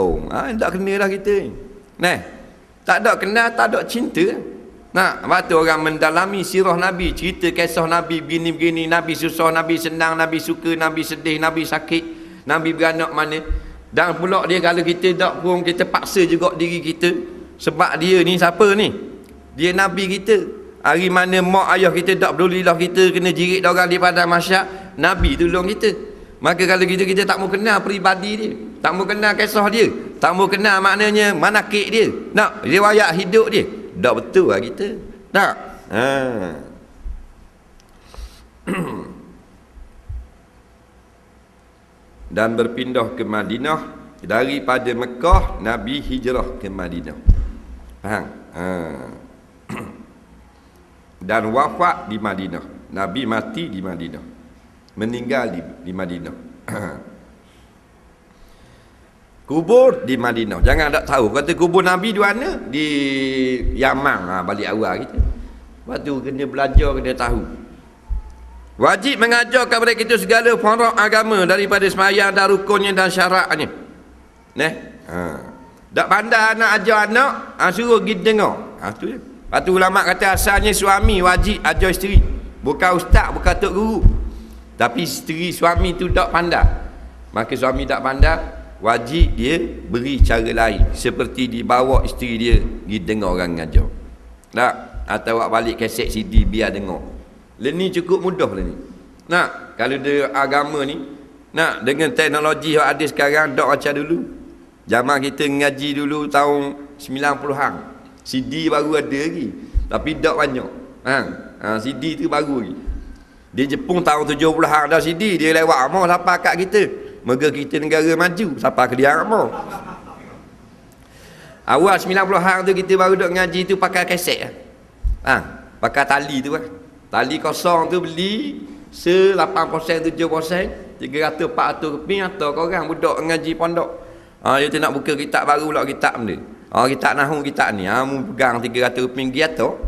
kampung. Ha, tak kena dah kita ni. Nah, tak ada kenal, tak ada cinta. Nah, lepas tu orang mendalami sirah Nabi, cerita kisah Nabi begini-begini, Nabi susah, Nabi senang, Nabi suka, Nabi sedih, Nabi sakit, Nabi beranak mana. Dan pula dia kalau kita tak pun kita paksa juga diri kita sebab dia ni siapa ni? Dia Nabi kita. Hari mana mak ayah kita tak pedulilah kita kena jirit orang di padang masyak, Nabi tolong kita. Maka kalau kita kita tak mau kenal peribadi dia, tak mau kenal kisah dia, tak mau kenal maknanya manakib dia, nak riwayat hidup dia, dak betul lah kita. Tak. Ha. Dan berpindah ke Madinah daripada Mekah Nabi hijrah ke Madinah. Faham? Ha. Dan wafat di Madinah. Nabi mati di Madinah meninggal di, di Madinah. kubur di Madinah. Jangan tak tahu kata kubur Nabi di mana? Di Yaman ha, balik awal kita. Lepas tu kena belajar, kena tahu. Wajib mengajar kepada kita segala farak agama daripada semayang dan rukunnya dan syaratnya. Neh. Ha. Tak pandai anak ajar anak, ha, suruh pergi dengar. Ha, tu je. Lepas tu ulama kata asalnya suami wajib ajar isteri. Bukan ustaz, bukan tok guru. Tapi isteri suami tu tak pandai. Maka suami tak pandai, wajib dia beri cara lain. Seperti dibawa isteri dia pergi dengar orang ngajar. Tak? Atau awak balik kaset CD biar dengar. Leni cukup mudah lah ni. Nak? Kalau dia agama ni, nak dengan teknologi yang ada sekarang, tak macam dulu. Zaman kita ngaji dulu tahun 90-an. CD baru ada lagi. Tapi tak banyak. Ha? ha CD tu baru lagi. Di Jepun tahun 70-an dah CD dia lewat amah sampai kat kita. Moga kita negara maju sampai ke dia amah. Awal 90-an tu kita baru duk ngaji tu pakai kaset. Ha, pakai tali tu kan. Tali kosong tu beli se 8% 7% 300 400 keping atau korang budak ngaji pondok. Ha, dia tu nak buka kitab baru pula kitab benda. Ha, kitab nahu kitab ni. Ha, mu pegang 300 keping gitu.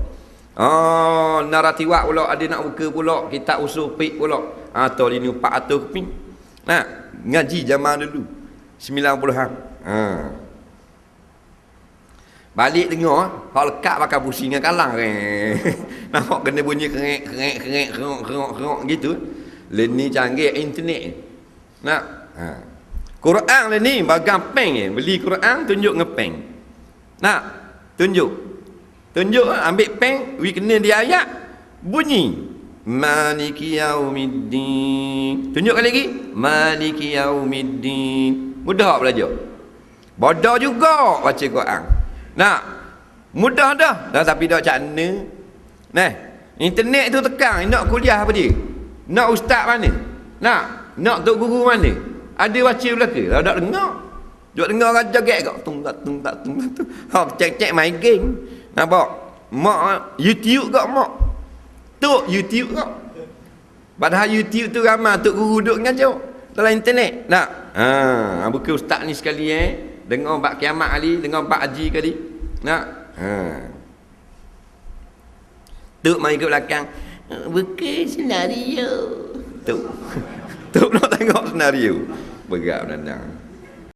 Oh, naratiwa pula ada nak buka pula kitab usul fiqh pula. Ha, ini 400 keping. Nah, ngaji zaman dulu. 90-an. Ha. Balik tengok, hak lekat pakai pusing dengan kalang. Nampak kena bunyi kerek, kerek, kerek, kerok, kerok, kerok gitu. Leni canggih internet. Nak. Ha. Quran lah ni, bagang peng je. Beli Quran, tunjuk ngepeng. Nak. Tunjuk. Tunjuk ambil pen, we kena di ayat bunyi Maliki yaumiddin. Tunjuk lagi. Maliki yaumiddin. Mudah belajar. Bodoh juga baca Quran. Nak mudah dah. Dah tapi dak cak mana? Nah, internet tu tekan nak kuliah apa dia? Nak ustaz mana? Nak nak tok guru mana? Ada baca belaka? Kalau tak dengar. Duk dengar kan joget kau tung tak tung tak tung tak. Ha cek-cek main game. Nampak? Mak YouTube kak mak. Tok YouTube kak. Padahal YouTube tu ramai tok guru duduk ngajar dalam internet. Nak? Ha, buka ustaz ni sekali eh. Dengar bab kiamat kali, dengar bab haji kali. Nak? Ha. Tok mai ke belakang. Buka senario. Tok. Tok nak tengok senario. Berat menandang.